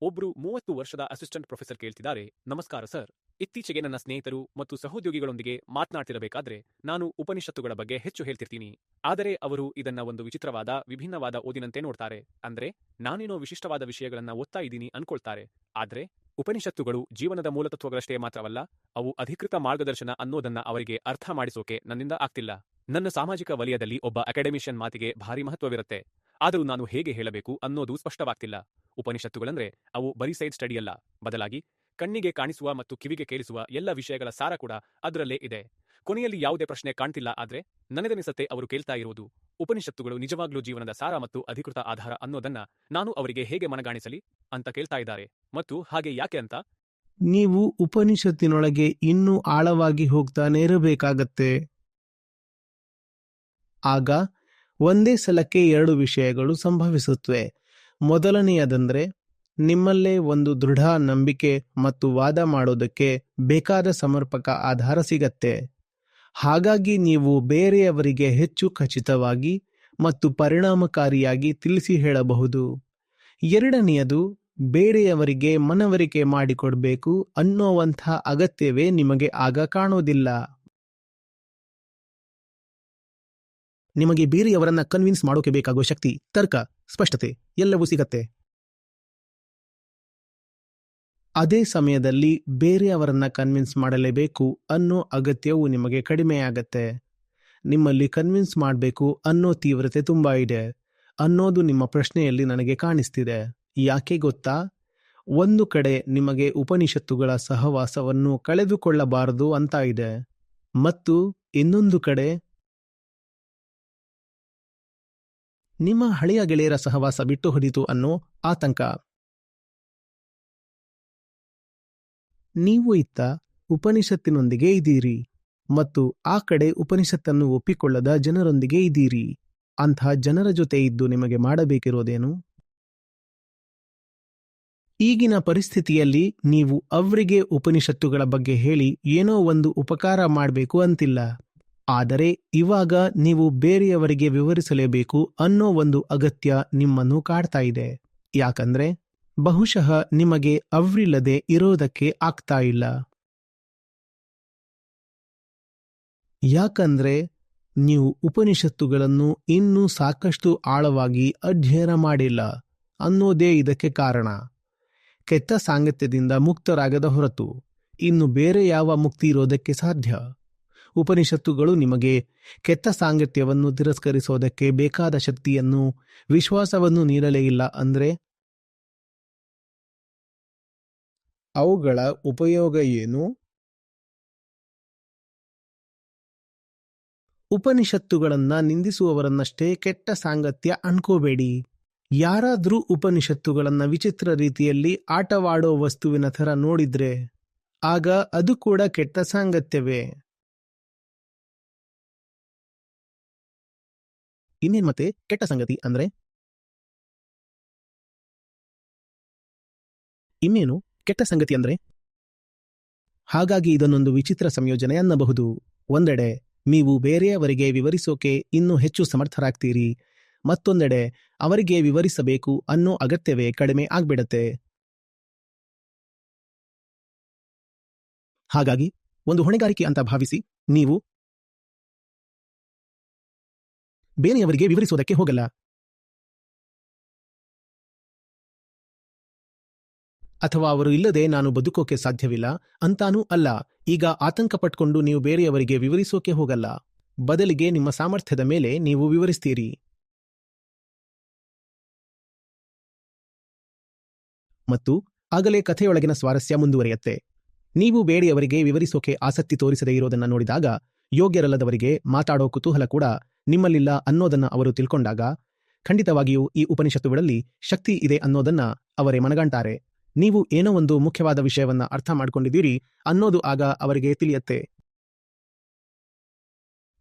ಒಬ್ರು ಮೂವತ್ತು ವರ್ಷದ ಅಸಿಸ್ಟೆಂಟ್ ಪ್ರೊಫೆಸರ್ ಕೇಳ್ತಿದ್ದಾರೆ, ನಮಸ್ಕಾರ ಸರ್. ಇತ್ತೀಚೆಗೆ ನನ್ನ ಸ್ನೇಹಿತರು ಮತ್ತು ಸಹೋದ್ಯೋಗಿಗಳೊಂದಿಗೆ ಮಾತನಾಡ್ತಿರಬೇಕಾದ್ರೆ ನಾನು ಉಪನಿಷತ್ತುಗಳ ಬಗ್ಗೆ ಹೆಚ್ಚು ಹೇಳ್ತಿರ್ತೀನಿ. ಆದರೆ ಅವರು ಇದನ್ನ ಒಂದು ವಿಚಿತ್ರವಾದ, ವಿಭಿನ್ನವಾದ ಓದಿನಂತೆ ನೋಡ್ತಾರೆ. ಅಂದ್ರೆ ನಾನೇನೋ ವಿಶಿಷ್ಟವಾದ ವಿಷಯಗಳನ್ನ ಓದ್ತಾ ಇದ್ದೀನಿ ಅನ್ಕೊಳ್ತಾರೆ. ಆದ್ರೆ ಉಪನಿಷತ್ತುಗಳು ಜೀವನದ ಮೂಲತತ್ವಗಳಷ್ಟೇ ಮಾತ್ರವಲ್ಲ, ಅವು ಅಧಿಕೃತ ಮಾರ್ಗದರ್ಶನ ಅನ್ನೋದನ್ನ ಅವರಿಗೆ ಅರ್ಥ ಮಾಡಿಸೋಕೆ ನನ್ನಿಂದ ಆಗ್ತಿಲ್ಲ. ನನ್ನ ಸಾಮಾಜಿಕ ವಲಯದಲ್ಲಿ ಒಬ್ಬ ಅಕಾಡೆಮಿಷಿಯನ್ ಮಾತಿಗೆ ಭಾರಿ ಮಹತ್ವವಿರುತ್ತೆ. ಆದರೂ ನಾನು ಹೇಗೆ ಹೇಳಬೇಕು ಅನ್ನೋದು ಸ್ಪಷ್ಟವಾಗ್ತಿಲ್ಲ. ಉಪನಿಷತ್ತುಗಳಂದ್ರೆ ಅವು ಬರೀ ಸೈಡ್ ಸ್ಟಡಿ ಅಲ್ಲ. ಬದಲಾಗಿ ಕಣ್ಣಿಗೆ ಕಾಣಿಸುವ ಮತ್ತು ಕಿವಿಗೆ ಕೇಳಿಸುವ ಎಲ್ಲ ವಿಷಯಗಳ ಸಾರ ಕೂಡ ಅದರಲ್ಲೇ ಇದೆ. ಕೊನೆಯಲ್ಲಿ ಯಾವುದೇ ಪ್ರಶ್ನೆ ಕಾಣ್ತಿಲ್ಲ ಆದ್ರೆ ನನಗನಿಸತ್ತೆ ಅವರು ಕೇಳ್ತಾ ಇರುವುದು. ಉಪನಿಷತ್ತುಗಳು ನಿಜವಾಗ್ಲೂ ಜೀವನದ ಸಾರ ಮತ್ತು ಅಧಿಕೃತ ಆಧಾರ ಅನ್ನೋದನ್ನ ನಾನು ಅವರಿಗೆ ಹೇಗೆ ಮನಗಾಣಿಸಲಿ ಅಂತ ಕೇಳ್ತಾ ಇದ್ದಾರೆ. ಮತ್ತು ಹಾಗೆ ಯಾಕೆ ಅಂತ? ನೀವು ಉಪನಿಷತ್ತಿನೊಳಗೆ ಇನ್ನೂ ಆಳವಾಗಿ ಹೋಗ್ತಾನೆ ಇರಬೇಕಾಗತ್ತೆ. ಆಗ ಒಂದೇ ಸಲಕ್ಕೆ ಎರಡು ವಿಷಯಗಳು ಸಂಭವಿಸುತ್ತವೆ ಮೊದಲನೆಯದಂದ್ರೆ, ನಿಮ್ಮಲ್ಲೇ ಒಂದು ದೃಢ ನಂಬಿಕೆ ಮತ್ತು ವಾದ ಮಾಡೋದಕ್ಕೆ ಬೇಕಾದ ಸಮರ್ಪಕ ಆಧಾರ ಸಿಗತ್ತೆ. ಹಾಗಾಗಿ ನೀವು ಬೇರೆಯವರಿಗೆ ಹೆಚ್ಚು ಖಚಿತವಾಗಿ ಮತ್ತು ಪರಿಣಾಮಕಾರಿಯಾಗಿ ತಿಳಿಸಿ ಹೇಳಬಹುದು. ಎರಡನೆಯದು, ಬೇರೆಯವರಿಗೆ ಮನವರಿಕೆ ಮಾಡಿಕೊಡ್ಬೇಕು ಅನ್ನೋವಂಥ ಅಗತ್ಯವೇ ನಿಮಗೆ ಆಗ ಕಾಣೋದಿಲ್ಲ. ನಿಮಗೆ ಬೇರೆಯವರನ್ನ ಕನ್ವಿನ್ಸ್ ಮಾಡೋಕೆ ಬೇಕಾಗುವ ಶಕ್ತಿ, ತರ್ಕ. ಸ್ಪಷ್ಟತೆ ಎಲ್ಲವೂ ಸಿಗತ್ತೆ. ಅದೇ ಸಮಯದಲ್ಲಿ ಬೇರೆಯವರನ್ನ ಕನ್ವಿನ್ಸ್ ಮಾಡಲೇಬೇಕು ಅನ್ನೋ ಅಗತ್ಯವು ನಿಮಗೆ ಕಡಿಮೆಯಾಗತ್ತೆ. ನಿಮ್ಮಲ್ಲಿ ಕನ್ವಿನ್ಸ್ ಮಾಡಬೇಕು ಅನ್ನೋ ತೀವ್ರತೆ ತುಂಬಾ ಇದೆ. ಅನ್ನೋದು ನಿಮ್ಮ ಪ್ರಶ್ನೆಯಲ್ಲಿ ನನಗೆ ಕಾಣಿಸ್ತಿದೆ. ಯಾಕೆ ಗೊತ್ತಾ? ಒಂದು ಕಡೆ ನಿಮಗೆ ಉಪನಿಷತ್ತುಗಳ ಸಹವಾಸವನ್ನು ಕಳೆದುಕೊಳ್ಳಬಾರದು ಅಂತ ಇದೆ. ಮತ್ತು ಇನ್ನೊಂದು ಕಡೆ ನಿಮ್ಮ ಹಳೆಯ ಗೆಳೆಯರ ಸಹವಾಸ ಬಿಟ್ಟು ಹೊಡಿತು ಅನ್ನೋ ಆತಂಕ. ನೀವು ಇತ್ತ ಉಪನಿಷತ್ತಿನೊಂದಿಗೆ ಇದ್ದೀರಿ ಮತ್ತು ಆ ಕಡೆ ಉಪನಿಷತ್ತನ್ನು ಒಪ್ಪಿಕೊಳ್ಳದ ಜನರೊಂದಿಗೆ ಇದ್ದೀರಿ. ಅಂಥ ಜನರ ಜೊತೆ ಇದ್ದು ನಿಮಗೆ ಮಾಡಬೇಕಿರೋದೇನು? ಈಗಿನ ಪರಿಸ್ಥಿತಿಯಲ್ಲಿ ನೀವು ಅವರಿಗೆ ಉಪನಿಷತ್ತುಗಳ ಬಗ್ಗೆ ಹೇಳಿ ಏನೋ ಒಂದು ಉಪಕಾರ ಮಾಡಬೇಕು ಅಂತಿಲ್ಲ. ಆದರೆ ಇವಾಗ ನೀವು ಬೇರೆಯವರಿಗೆ ವಿವರಿಸಲೇಬೇಕು ಅನ್ನೋ ಒಂದು ಅಗತ್ಯ ನಿಮ್ಮನ್ನು ಕಾಡ್ತಾ ಇದೆ. ಯಾಕಂದ್ರೆ ಬಹುಶಃ ನಿಮಗೆ ಅವ್ರಿಲ್ಲದೆ ಇರೋದಕ್ಕೆ ಆಗ್ತಾ ಇಲ್ಲ. ಯಾಕಂದ್ರೆ ನೀವು ಉಪನಿಷತ್ತುಗಳನ್ನು ಇನ್ನೂ ಸಾಕಷ್ಟು ಆಳವಾಗಿ ಅಧ್ಯಯನ ಮಾಡಿಲ್ಲ ಅನ್ನೋದೇ ಇದಕ್ಕೆ ಕಾರಣ. ಕೆಟ್ಟ ಸಾಂಗತ್ಯದಿಂದ ಮುಕ್ತರಾಗದ ಹೊರತು ಇನ್ನು ಬೇರೆ ಯಾವ ಮುಕ್ತಿ ಇರೋದಕ್ಕೆ ಸಾಧ್ಯ? ಉಪನಿಷತ್ತುಗಳು ನಿಮಗೆ ಕೆಟ್ಟ ಸಾಂಗತ್ಯವನ್ನು ತಿರಸ್ಕರಿಸೋದಕ್ಕೆ ಬೇಕಾದ ಶಕ್ತಿಯನ್ನು, ವಿಶ್ವಾಸವನ್ನು ನೀಡಲೇ ಇಲ್ಲ ಅಂದ್ರೆ? ಅವುಗಳ ಉಪಯೋಗ ಏನು? ಉಪನಿಷತ್ತುಗಳನ್ನ ನಿಂದಿಸುವವರನ್ನಷ್ಟೇ ಕೆಟ್ಟ ಸಾಂಗತ್ಯ ಅನ್ಕೋಬೇಡಿ. ಯಾರಾದರೂ ಉಪನಿಷತ್ತುಗಳನ್ನ ವಿಚಿತ್ರ ರೀತಿಯಲ್ಲಿ ಆಟವಾಡೋ ವಸ್ತುವಿನ ಥರ ನೋಡಿದ್ರೆ, ಆಗ ಅದು ಕೂಡ ಕೆಟ್ಟ ಸಾಂಗತ್ಯವೇ? ಇನ್ನೇನ್ ಮತ್ತೆ ಕೆಟ್ಟ ಸಂಗತಿ ಅಂದ್ರೆ? ಇನ್ನೇನು ಕೆಟ್ಟ ಸಂಗತಿ ಅಂದ್ರೆ? ಹಾಗಾಗಿ ಇದನ್ನೊಂದು ವಿಚಿತ್ರ ಸಂಯೋಜನೆ ಅನ್ನಬಹುದು. ಒಂದೆಡೆ ನೀವು ಬೇರೆಯವರಿಗೆ ವಿವರಿಸೋಕೆ ಇನ್ನೂ ಹೆಚ್ಚು ಸಮರ್ಥರಾಗ್ತೀರಿ. ಮತ್ತೊಂದೆಡೆ ಅವರಿಗೆ ವಿವರಿಸಬೇಕು ಅನ್ನೋ ಅಗತ್ಯವೇ ಕಡಿಮೆ ಆಗ್ಬಿಡತ್ತೆ. ಹಾಗಾಗಿ ಒಂದು ಹೊಣೆಗಾರಿಕೆ ಅಂತ ಭಾವಿಸಿ ನೀವು ಬೇರೆಯವರಿಗೆ ವಿವರಿಸೋದಕ್ಕೆ ಹೋಗಲ್ಲ. ಅಥವಾ ಅವರು ಇಲ್ಲದೆ ನಾನು ಬದುಕೋಕೆ ಸಾಧ್ಯವಿಲ್ಲ, ಅಂತಾನೂ ಅಲ್ಲ. ಈಗ ಆತಂಕ ಪಟ್ಕೊಂಡು ನೀವು ಬೇರೆಯವರಿಗೆ ವಿವರಿಸೋಕೆ ಹೋಗಲ್ಲ. ಬದಲಿಗೆ ನಿಮ್ಮ ಸಾಮರ್ಥ್ಯದ ಮೇಲೆ ನೀವು ವಿವರಿಸ್ತೀರಿ. ಮತ್ತು ಆಗಲೇ ಕಥೆಯೊಳಗಿನ ಸ್ವಾರಸ್ಯ ಮುಂದುವರಿಯತ್ತೆ. ನೀವು ಬೇರೆಯವರಿಗೆ ವಿವರಿಸೋಕೆ ಆಸಕ್ತಿ ತೋರಿಸದೇ ಇರೋದನ್ನ ನೋಡಿದಾಗ ಯೋಗ್ಯರಲ್ಲದವರಿಗೆ ಮಾತಾಡೋ ಕುತೂಹಲ ಕೂಡ ನಿಮ್ಮಲ್ಲಿಲ್ಲ ಅನ್ನೋದನ್ನ ಅವರು ತಿಳ್ಕೊಂಡಾಗ ಖಂಡಿತವಾಗಿಯೂ ಈ ಉಪನಿಷತ್ತುಗಳಲ್ಲಿ ಶಕ್ತಿ ಇದೆ ಅನ್ನೋದನ್ನ ಅವರೇ ಮನಗಂಟಾರೆ ನೀವು ಏನೋ ಒಂದು ಮುಖ್ಯವಾದ ವಿಷಯವನ್ನ ಅರ್ಥ ಮಾಡಿಕೊಂಡಿದ್ದೀರಿ ಅನ್ನೋದು ಆಗ ಅವರಿಗೆ ತಿಳಿಯತ್ತೆ.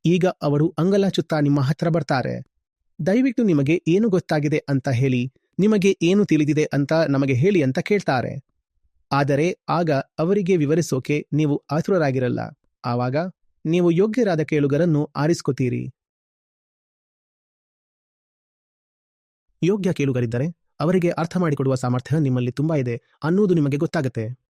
ಈಗ ಅವರು ಅಂಗಲಾಚುತ್ತಾ ನಿಮ್ಮ ಹತ್ರ ಬರ್ತಾರೆ. ದಯವಿಟ್ಟು ನಿಮಗೆ ಏನು ಗೊತ್ತಾಗಿದೆ ಅಂತ ಹೇಳಿ, ನಿಮಗೆ ಏನು ತಿಳಿದಿದೆ ಅಂತ ನಮಗೆ ಹೇಳಿ ಅಂತ ಕೇಳ್ತಾರೆ. ಆದರೆ ಆಗ ಅವರಿಗೆ ವಿವರಿಸೋಕೆ ನೀವು ಆತುರರಾಗಿರಲ್ಲ. ಆವಾಗ ನೀವು ಯೋಗ್ಯರಾದ ಕೇಳುಗರನ್ನು ಆರಿಸ್ಕೋತೀರಿ. ಯೋಗ್ಯ ಕೇಳುಗರಿದ್ದರೆ ಅವರಿಗೆ ಅರ್ಥ ಮಾಡಿಕೊಡುವ ಸಾಮರ್ಥ್ಯ ನಿಮ್ಮಲ್ಲಿ ತುಂಬಾ ಇದೆ ಅನ್ನೋದು ನಿಮಗೆ ಗೊತ್ತಾಗುತ್ತೆ.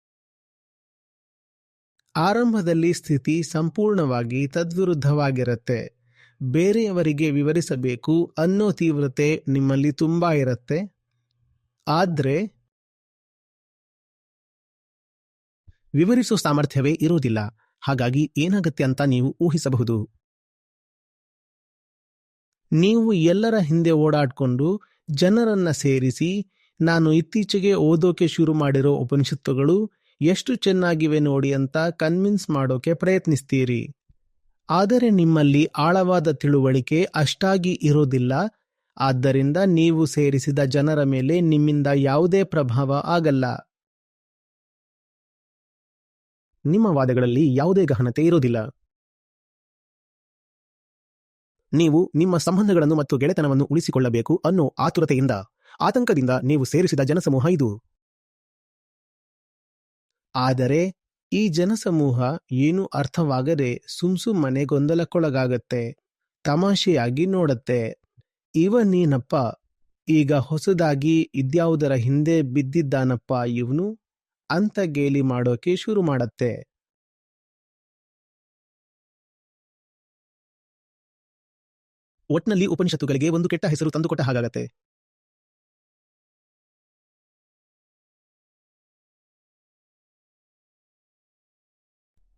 ಆರಂಭದಲ್ಲಿ ಸ್ಥಿತಿ ಸಂಪೂರ್ಣವಾಗಿ ತದ್ವಿರುದ್ಧವಾಗಿರುತ್ತೆ. ಬೇರೆಯವರಿಗೆ ವಿವರಿಸಬೇಕು ಅನ್ನೋ ತೀವ್ರತೆ ನಿಮ್ಮಲ್ಲಿ ತುಂಬಾ ಇರುತ್ತೆ. ಆದ್ರೆ ವಿವರಿಸೋ ಸಾಮರ್ಥ್ಯವೇ ಇರೋದಿಲ್ಲ ಹಾಗಾಗಿ ಏನಾಗುತ್ತೆ ಅಂತ ನೀವು ಊಹಿಸಬಹುದು. ನೀವು ಎಲ್ಲರ ಹಿಂದೆ ಓಡಾಡ್ಕೊಂಡು ಜನರನ್ನ ಸೇರಿಸಿ ನಾನು ಇತ್ತೀಚೆಗೆ ಓದೋಕೆ ಶುರು ಮಾಡಿರೋ ಉಪನಿಷತ್ತುಗಳು ಎಷ್ಟು ಚೆನ್ನಾಗಿವೆ ನೋಡಿ ಅಂತ ಕನ್ವಿನ್ಸ್ ಮಾಡೋಕೆ ಪ್ರಯತ್ನಿಸ್ತೀರಿ. ಆದರೆ ನಿಮ್ಮಲ್ಲಿ ಆಳವಾದ ತಿಳುವಳಿಕೆ ಅಷ್ಟಾಗಿ ಇರೋದಿಲ್ಲ. ಆದ್ದರಿಂದ ನೀವು ಸೇರಿಸಿದ ಜನರ ಮೇಲೆ ನಿಮ್ಮಿಂದ ಯಾವುದೇ ಪ್ರಭಾವ ಆಗಲ್ಲ. ನಿಮ್ಮ ವಾದಗಳಲ್ಲಿ ಯಾವುದೇ ಗಹನತೆ ಇರೋದಿಲ್ಲ. ನೀವು ನಿಮ್ಮ ಸಂಬಂಧಗಳನ್ನು ಮತ್ತು ಗೆಳೆತನವನ್ನು ಉಳಿಸಿಕೊಳ್ಳಬೇಕು ಅನ್ನೋ ಆತುರತೆಯಿಂದ, ಆತಂಕದಿಂದ ನೀವು ಸೇರಿಸಿದ ಜನಸಮೂಹ ಇದು. ಆದರೆ, ಈ ಜನಸಮೂಹ ಏನು ಅರ್ಥವಾಗದೆ ಸುಮ್ಸುಮ್ಮನೆ ಗೊಂದಲಕ್ಕೊಳಗಾಗತ್ತೆ ತಮಾಷೆಯಾಗಿ ನೋಡತ್ತೆ. ಇವ ನೀನಪ್ಪ, ಈಗ ಹೊಸದಾಗಿ ಇದ್ಯಾವುದರ ಹಿಂದೆ ಬಿದ್ದಿದ್ದಾನಪ್ಪ ಇವನು? ಅಂತ ಗೇಲಿ ಮಾಡೋಕೆ ಶುರು ಮಾಡತ್ತೆ. ಒಟ್ನಲ್ಲಿ ಉಪನಿಷತ್ತುಗಳಿಗೆ ಒಂದು ಕೆಟ್ಟ ಹೆಸರು ತಂದುಕೊಟ್ಟ ಹಾಗಾಗತ್ತೆ.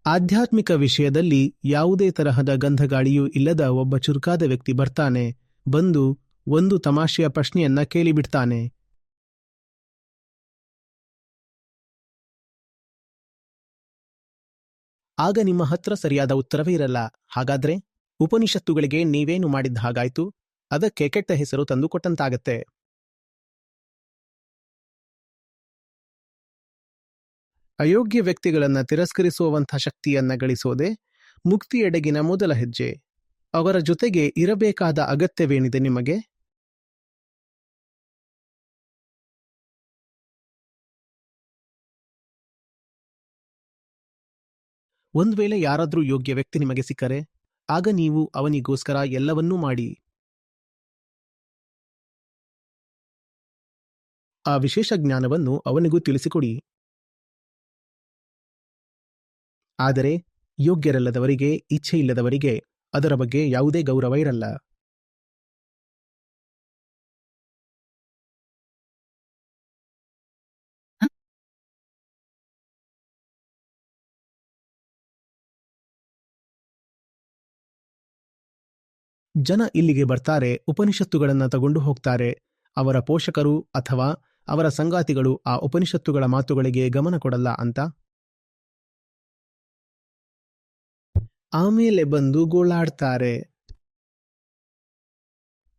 ಆಧ್ಯಾತ್ಮಿಕ ವಿಷಯದಲ್ಲಿ ಯಾವುದೇ ತರಹದ ಗಂಧಗಾಳಿಯೂ ಇಲ್ಲದ ಒಬ್ಬ ಚುರುಕಾದ ವ್ಯಕ್ತಿ ಬರ್ತಾನೆ, ಬಂದು ಒಂದು ತಮಾಷೆಯ ಪ್ರಶ್ನೆಯನ್ನ ಕೇಳಿಬಿಡ್ತಾನೆ. ಆಗ ನಿಮ್ಮ ಹತ್ರ ಸರಿಯಾದ ಉತ್ತರವೇ ಇರಲ್ಲ, ಹಾಗಾದ್ರೆ? ಉಪನಿಷತ್ತುಗಳಿಗೆ ನೀವೇನು ಮಾಡಿದ್ದ ಹಾಗಾಯ್ತು? ಅದಕ್ಕೆ ಕೆಟ್ಟ ಹೆಸರು ತಂದುಕೊಟ್ಟಂತಾಗತ್ತೆ ಅಯೋಗ್ಯ ವ್ಯಕ್ತಿಗಳನ್ನ ತಿರಸ್ಕರಿಸುವಂಥ ಶಕ್ತಿಯನ್ನ ಗಳಿಸೋದೆ ಮುಕ್ತಿಯೆಡೆಗಿನ ಮೊದಲ ಹೆಜ್ಜೆ. ಅವರ ಜೊತೆಗೆ ಇರಬೇಕಾದ ಅಗತ್ಯವೇನಿದೆ ನಿಮಗೆ? ಒಂದು ವೇಳೆ ಯಾರಾದರೂ ಯೋಗ್ಯ ವ್ಯಕ್ತಿ ನಿಮಗೆ ಸಿಕ್ಕರೆ? ಆಗ ನೀವು ಅವನಿಗೋಸ್ಕರ ಎಲ್ಲವನ್ನೂ ಮಾಡಿ. ಆ ವಿಶೇಷ ಜ್ಞಾನವನ್ನು ಅವನಿಗೂ ತಿಳಿಸಿಕೊಡಿ. ಆದರೆ ಯೋಗ್ಯರಲ್ಲದವರಿಗೆ ಇಚ್ಛೆ ಇಲ್ಲದವರಿಗೆ ಅದರ ಬಗ್ಗೆ ಯಾವುದೇ ಗೌರವ ಇರಲ್ಲ. ಜನ ಇಲ್ಲಿಗೆ ಬರ್ತಾರೆ, ಉಪನಿಷತ್ತುಗಳನ್ನು ತಗೊಂಡು ಹೋಗ್ತಾರೆ. ಅವರ ಪೋಷಕರು ಅಥವಾ ಅವರ ಸಂಗಾತಿಗಳು ಆ ಉಪನಿಷತ್ತುಗಳ ಮಾತುಗಳಿಗೆ ಗಮನ ಕೊಡಲ್ಲ ಅಂತ? ಆಮೇಲೆ ಬಂದು ಗೋಳಾಡ್ತಾರೆ.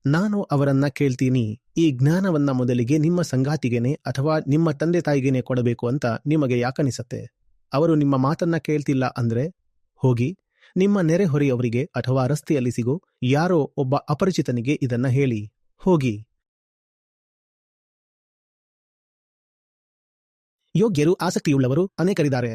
ನಾನು ಅವರನ್ನ ಕೇಳ್ತೀನಿ, ಈ ಜ್ಞಾನವನ್ನ ಮೊದಲಿಗೆ ನಿಮ್ಮ ಸಂಗಾತಿಗೆನೆ ಅಥವಾ ನಿಮ್ಮ ತಂದೆ ತಾಯಿಗೇನೆ ಕೊಡಬೇಕು ಅಂತ ನಿಮಗೆ ಯಾಕನಿಸತ್ತೆ ಅವರು ನಿಮ್ಮ ಮಾತನ್ನ ಕೇಳ್ತಿಲ್ಲ ಅಂದ್ರೆ? ಹೋಗಿ. ನಿಮ್ಮ ನೆರೆಹೊರೆಯವರಿಗೆ ಅಥವಾ ರಸ್ತೆಯಲ್ಲಿ ಸಿಗೋ ಯಾರೋ ಒಬ್ಬ ಅಪರಿಚಿತನಿಗೆ ಇದನ್ನ ಹೇಳಿ. ಹೋಗಿ. ಯೋಗ್ಯರು ಆಸಕ್ತಿಯುಳ್ಳವರು ಅನೇಕರಿದ್ದಾರೆ.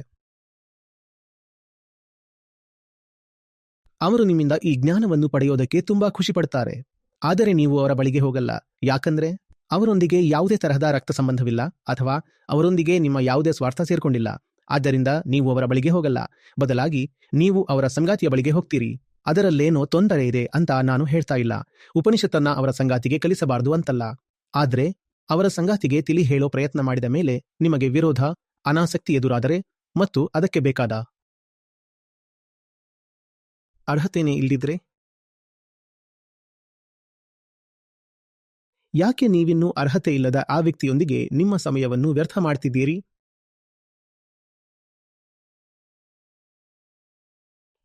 ಅವರು ನಿಮ್ಮಿಂದ ಈ ಜ್ಞಾನವನ್ನು ಪಡೆಯೋದಕ್ಕೆ ತುಂಬಾ ಖುಷಿ ಪಡ್ತಾರೆ ಆದರೆ ನೀವು ಅವರ ಬಳಿಗೆ ಹೋಗಲ್ಲ. ಯಾಕಂದ್ರೆ ಅವರೊಂದಿಗೆ ಯಾವುದೇ ತರಹದ ರಕ್ತ ಸಂಬಂಧವಿಲ್ಲ ಅಥವಾ ಅವರೊಂದಿಗೆ ನಿಮ್ಮ ಯಾವುದೇ ಸ್ವಾರ್ಥ ಸೇರ್ಕೊಂಡಿಲ್ಲ. ಆದ್ದರಿಂದ ನೀವು ಅವರ ಬಳಿಗೆ ಹೋಗಲ್ಲ. ಬದಲಾಗಿ ನೀವು ಅವರ ಸಂಗಾತಿಯ ಬಳಿಗೆ ಹೋಗ್ತೀರಿ. ಅದರಲ್ಲೇನೋ ತೊಂದರೆ ಇದೆ ಅಂತ ನಾನು ಹೇಳ್ತಾ ಇಲ್ಲ. ಉಪನಿಷತ್ತನ್ನ ಅವರ ಸಂಗಾತಿಗೆ ಕಲಿಸಬಾರದು ಅಂತಲ್ಲ. ಆದ್ರೆ ಅವರ ಸಂಗಾತಿಗೆ ತಿಳಿ ಹೇಳೋ ಪ್ರಯತ್ನ ಮಾಡಿದ ಮೇಲೆ ನಿಮಗೆ ವಿರೋಧ, ಅನಾಸಕ್ತಿ ಎದುರಾದರೆ ಮತ್ತು ಅದಕ್ಕೆ ಬೇಕಾದ ಅರ್ಹತೆನೇ ಇಲ್ದಿದ್ರೆ? ಯಾಕೆ ನೀವಿನ್ನೂ ಅರ್ಹತೆ ಇಲ್ಲದ ಆ ವ್ಯಕ್ತಿಯೊಂದಿಗೆ ನಿಮ್ಮ ಸಮಯವನ್ನು ವ್ಯರ್ಥ ಮಾಡ್ತಿದ್ದೀರಿ?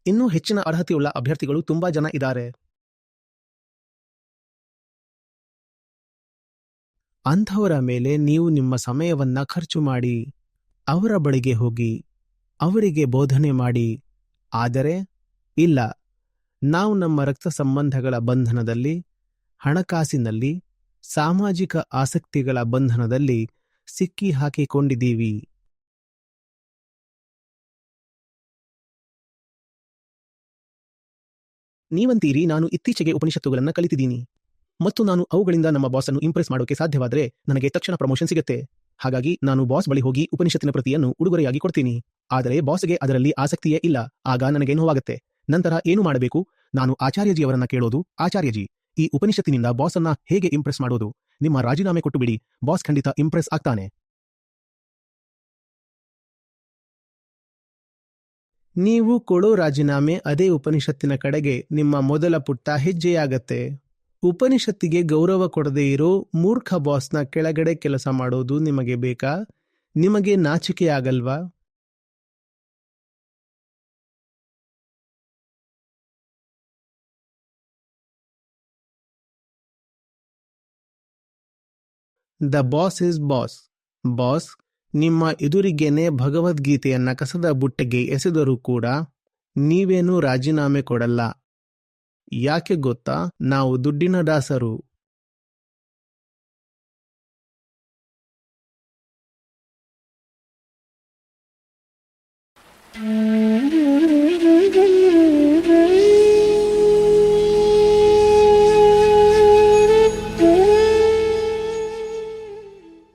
ಇನ್ನೂ ಹೆಚ್ಚಿನ ಅರ್ಹತೆಯುಳ್ಳ ಅಭ್ಯರ್ಥಿಗಳು ತುಂಬಾ ಜನ ಇದ್ದಾರೆ. ಅಂಥವರ ಮೇಲೆ ನೀವು ನಿಮ್ಮ ಸಮಯವನ್ನ ಖರ್ಚು ಮಾಡಿ, ಅವರ ಬಳಿಗೆ ಹೋಗಿ, ಅವರಿಗೆ ಬೋಧನೆ ಮಾಡಿ, ಆದರೆ, ಇಲ್ಲ, ನಾವು ನಮ್ಮ ರಕ್ತ ಸಂಬಂಧಗಳ ಬಂಧನದಲ್ಲಿ, ಹಣಕಾಸಿನಲ್ಲಿ, ಸಾಮಾಜಿಕ ಆಸಕ್ತಿಗಳ ಬಂಧನದಲ್ಲಿ ಸಿಕ್ಕಿ ಹಾಕಿಕೊಂಡಿದ್ದೀವಿ. ನೀವಂತೀರಿ, ನಾನು ಇತ್ತೀಚೆಗೆ ಉಪನಿಷತ್ತುಗಳನ್ನ ಕಲಿತಿದ್ದೀನಿ. ಮತ್ತು ನಾನು ಅವುಗಳಿಂದ ನಮ್ಮ ಬಾಸ್ ಅನ್ನು ಇಂಪ್ರೆಸ್ ಮಾಡೋಕೆ ಸಾಧ್ಯವಾದರೆ ನನಗೆ ತಕ್ಷಣ ಪ್ರಮೋಷನ್ ಸಿಗುತ್ತೆ. ಹಾಗಾಗಿ ನಾನು ಬಾಸ್ ಬಳಿ ಹೋಗಿ ಉಪನಿಷತ್ತಿನ ಪ್ರತಿಯನ್ನು ಉಡುಗೊರೆಯಾಗಿ ಕೊಡ್ತೀನಿ. ಆದರೆ ಬಾಸ್ಗೆ ಅದರಲ್ಲಿ ಆಸಕ್ತಿಯೇ ಇಲ್ಲ. ಆಗ ನನಗೆ ನೋವಾಗುತ್ತೆ ನಂತರ ಏನು ಮಾಡಬೇಕು? ನಾನು ಆಚಾರ್ಯಜಿ ಅವರನ್ನ ಕೇಳೋದು? ಆಚಾರ್ಯಜಿ, ಈ ಉಪನಿಷತ್ತಿನಿಂದ ಬಾಸ್ ಅನ್ನ ಹೇಗೆ ಇಂಪ್ರೆಸ್ ಮಾಡೋದು? ನಿಮ್ಮ ರಾಜೀನಾಮೆ ಕೊಟ್ಟು ಬಿಡಿ. ಬಾಸ್ ಖಂಡಿತ ಇಂಪ್ರೆಸ್ ಆಗ್ತಾನೆ. ನೀವು ಕೊಡೋ ರಾಜೀನಾಮೆ ಅದೇ ಉಪನಿಷತ್ತಿನ ಕಡೆಗೆ ನಿಮ್ಮ ಮೊದಲ ಪುಟ್ಟ ಹೆಜ್ಜೆಯಾಗತ್ತೆ. ಉಪನಿಷತ್ತಿಗೆ ಗೌರವ ಕೊಡದೇ ಇರೋ ಮೂರ್ಖ ಬಾಸ್ನ ಕೆಳಗಡೆ ಕೆಲಸ ಮಾಡೋದು ನಿಮಗೆ ಬೇಕಾ? ನಿಮಗೆ ನಾಚಿಕೆ ಆಗಲ್ವಾ the boss is boss boss ನಿಮ್ಮ ಎದುರಿಗೇನೆ ಭಗವದ್ಗೀತೆಯನ್ನ ಕಸದ ಬುಟ್ಟೆಗೆ ಎಸೆದರೂ ಕೂಡ ನೀವೇನೂ ರಾಜೀನಾಮೆ ಕೊಡಲ್ಲ. ಯಾಕೆ ಗೊತ್ತಾ? ನಾವು ದುಡ್ಡಿನ ದಾಸರು.